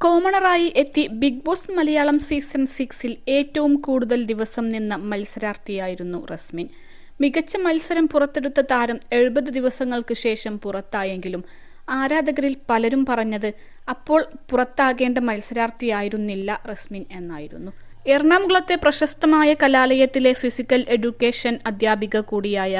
കോമണറായി എത്തി big boss Malayalam season സിക്സിൽ ഏറ്റവും കൂടുതൽ ദിവസം നിന്ന മത്സരാർത്ഥിയായിരുന്നു റസ്മിൻ. മികച്ച മത്സരം പുറത്തെടുത്ത താരം എഴുപത് ദിവസങ്ങൾക്ക് ശേഷം പുറത്തായെങ്കിലും ആരാധകരിൽ പലരും പറഞ്ഞത് അപ്പോൾ പുറത്താകേണ്ട മത്സരാർത്ഥിയായിരുന്നില്ല റസ്മിൻ എന്നായിരുന്നു. എറണാകുളത്തെ പ്രശസ്തമായ കലാലയത്തിലെ ഫിസിക്കൽ എഡ്യൂക്കേഷൻ അധ്യാപിക കൂടിയായ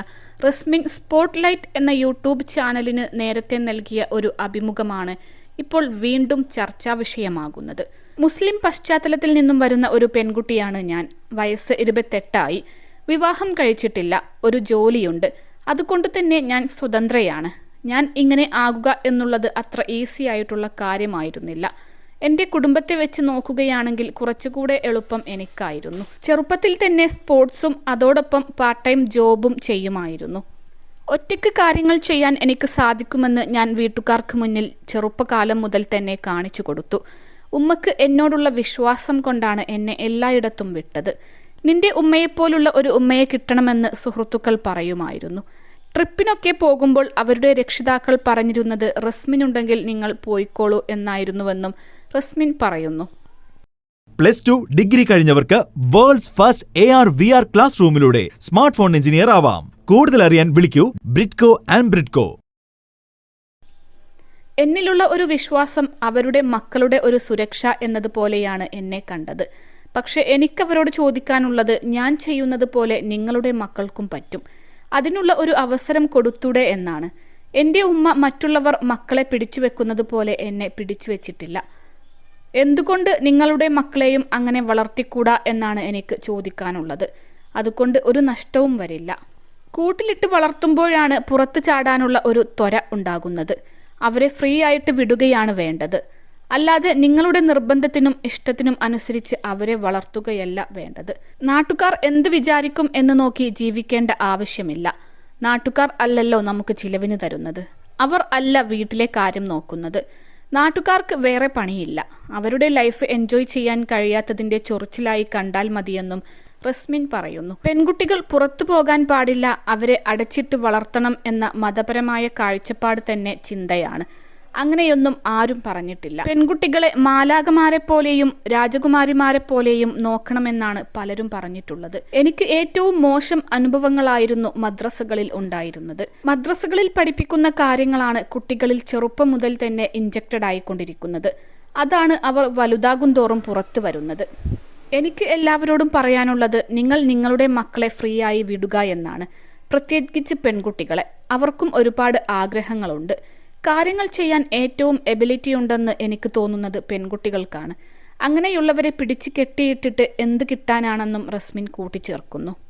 റസ്മിൻ സ്പോട്ട്ലൈറ്റ് എന്ന യൂട്യൂബ് ചാനലിന് നേരത്തെ നൽകിയ ഒരു അഭിമുഖമാണ് ഇപ്പോൾ വീണ്ടും ചർച്ചാ വിഷയമാകുന്നത്. മുസ്ലിം പശ്ചാത്തലത്തിൽ നിന്നും വരുന്ന ഒരു പെൺകുട്ടിയാണ് ഞാൻ. വയസ്സ് ഇരുപത്തെട്ടായി. വിവാഹം കഴിച്ചിട്ടില്ല. ഒരു ജോലിയുണ്ട്. അതുകൊണ്ട് തന്നെ ഞാൻ സ്വതന്ത്രയാണ്. ഞാൻ ഇങ്ങനെ ആകുക എന്നുള്ളത് അത്ര ഈസി ആയിട്ടുള്ള കാര്യമായിരുന്നില്ല. എന്റെ കുടുംബത്തെ വെച്ച് നോക്കുകയാണെങ്കിൽ കുറച്ചുകൂടെ എളുപ്പം എനിക്കായിരുന്നു. ചെറുപ്പത്തിൽ തന്നെ സ്പോർട്സും അതോടൊപ്പം പാർട്ട് ടൈം ജോബും ചെയ്യുമായിരുന്നു. ഒറ്റയ്ക്ക് കാര്യങ്ങൾ ചെയ്യാൻ എനിക്ക് സാധിക്കുമെന്ന് ഞാൻ വീട്ടുകാർക്ക് മുന്നിൽ ചെറുപ്പകാലം മുതൽ തന്നെ കാണിച്ചു കൊടുത്തു. ഉമ്മക്ക് എന്നോടുള്ള വിശ്വാസം കൊണ്ടാണ് എന്നെ എല്ലായിടത്തും വിട്ടത്. നിന്റെ ഉമ്മയെപ്പോലുള്ള ഒരു ഉമ്മയെ കിട്ടണമെന്ന് സുഹൃത്തുക്കൾ പറയുമായിരുന്നു. ട്രിപ്പിനൊക്കെ പോകുമ്പോൾ അവരുടെ രക്ഷിതാക്കൾ പറഞ്ഞിരുന്നത് റസ്മിനുണ്ടെങ്കിൽ നിങ്ങൾ പോയിക്കോളൂ എന്നായിരുന്നുവെന്നും റസ്മിൻ പറയുന്നു. Plus two degree കഴിഞ്ഞവർക്ക് world's first A R V R class റൂമിലൂടെ smart phone engineer ആവാം. കൂടുതൽ അറിയാൻ വിളിക്കൂ ബ്രിഡ്കോ ആൻഡ് ബ്രിഡ്കോ. എന്നിലുള്ള ഒരു വിശ്വാസം അവരുടെ മക്കളുടെ ഒരു സുരക്ഷ എന്നതുപോലെയാണ് എന്നെ കണ്ടത്. പക്ഷെ എനിക്കവരോട് ചോദിക്കാനുള്ളത് ഞാൻ ചെയ്യുന്നത് പോലെ നിങ്ങളുടെ മക്കൾക്കും പറ്റും. അതിനുള്ള ഒരു അവസരം കൊടുത്തൂടെ എന്നാണ്. എന്റെ ഉമ്മ മറ്റുള്ളവർ മക്കളെ പിടിച്ചു വെക്കുന്നത് പോലെ എന്നെ പിടിച്ചു വെച്ചിട്ടില്ല എന്തുകൊണ്ട് നിങ്ങളുടെ മക്കളെയും അങ്ങനെ വളർത്തിക്കൂടാ എന്നാണ് എനിക്ക് ചോദിക്കാനുള്ളത്. അതുകൊണ്ട് ഒരു നഷ്ടവും വരില്ല. കൂട്ടിലിട്ട് വളർത്തുമ്പോഴാണ് പുറത്തു ചാടാനുള്ള ഒരു ത്വര ഉണ്ടാകുന്നത്. അവരെ ഫ്രീ ആയിട്ട് വിടുകയാണ് വേണ്ടത്. അല്ലാതെ നിങ്ങളുടെ നിർബന്ധത്തിനും ഇഷ്ടത്തിനും അനുസരിച്ച് അവരെ വളർത്തുകയല്ല വേണ്ടത്. നാട്ടുകാർ എന്ത് വിചാരിക്കും എന്ന് നോക്കി ജീവിക്കേണ്ട ആവശ്യമില്ല. നാട്ടുകാർ അല്ലല്ലോ നമുക്ക് ചിലവിന് തരുന്നത്. അവർ അല്ല വീട്ടിലെ കാര്യം നോക്കുന്നത്. നാട്ടുകാർക്ക് വേറെ പണിയില്ല. അവരുടെ ലൈഫ് എൻജോയ് ചെയ്യാൻ കഴിയാത്തതിന്റെ ചൊറിച്ചിലായി കണ്ടാൽ മതിയെന്നും റസ്മിൻ പറയുന്നു പെൺകുട്ടികൾ പുറത്തു പോകാൻ പാടില്ല അവരെ അടച്ചിട്ട് വളർത്തണം എന്ന മതപരമായ കാഴ്ചപ്പാട് തന്നെ ചിന്തയാണ്. അങ്ങനെയൊന്നും ആരും പറഞ്ഞിട്ടില്ല. പെൺകുട്ടികളെ മാലാകമാരെ പോലെയും രാജകുമാരിമാരെ പോലെയും നോക്കണമെന്നാണ് പലരും പറഞ്ഞിട്ടുള്ളത്. എനിക്ക് ഏറ്റവും മോശം അനുഭവങ്ങളായിരുന്നു മദ്രസകളിൽ ഉണ്ടായിരുന്നത്. മദ്രസകളിൽ പഠിപ്പിക്കുന്ന കാര്യങ്ങളാണ് കുട്ടികളിൽ ചെറുപ്പം മുതൽ തന്നെ ഇഞ്ചക്റ്റഡ് ആയിക്കൊണ്ടിരിക്കുന്നത്. അതാണ് അവർ വലുതാകും തോറും പുറത്തു വരുന്നത്. എനിക്ക് എല്ലാവരോടും പറയാനുള്ളത് നിങ്ങൾ നിങ്ങളുടെ മക്കളെ ഫ്രീ ആയി വിടുക എന്നാണ്. പ്രത്യേകിച്ച് പെൺകുട്ടികളെ. അവർക്കും ഒരുപാട് ആഗ്രഹങ്ങളുണ്ട്. കാര്യങ്ങൾ ചെയ്യാൻ ഏറ്റവും എബിലിറ്റി ഉണ്ടെന്ന് എനിക്ക് തോന്നുന്നത് പെൺകുട്ടികൾക്കാണ്. അങ്ങനെയുള്ളവരെ പിടിച്ചു കെട്ടിയിട്ടിട്ട് എന്ത് കിട്ടാനാണെന്നും റസ്മിൻ കൂട്ടിച്ചേർക്കുന്നു.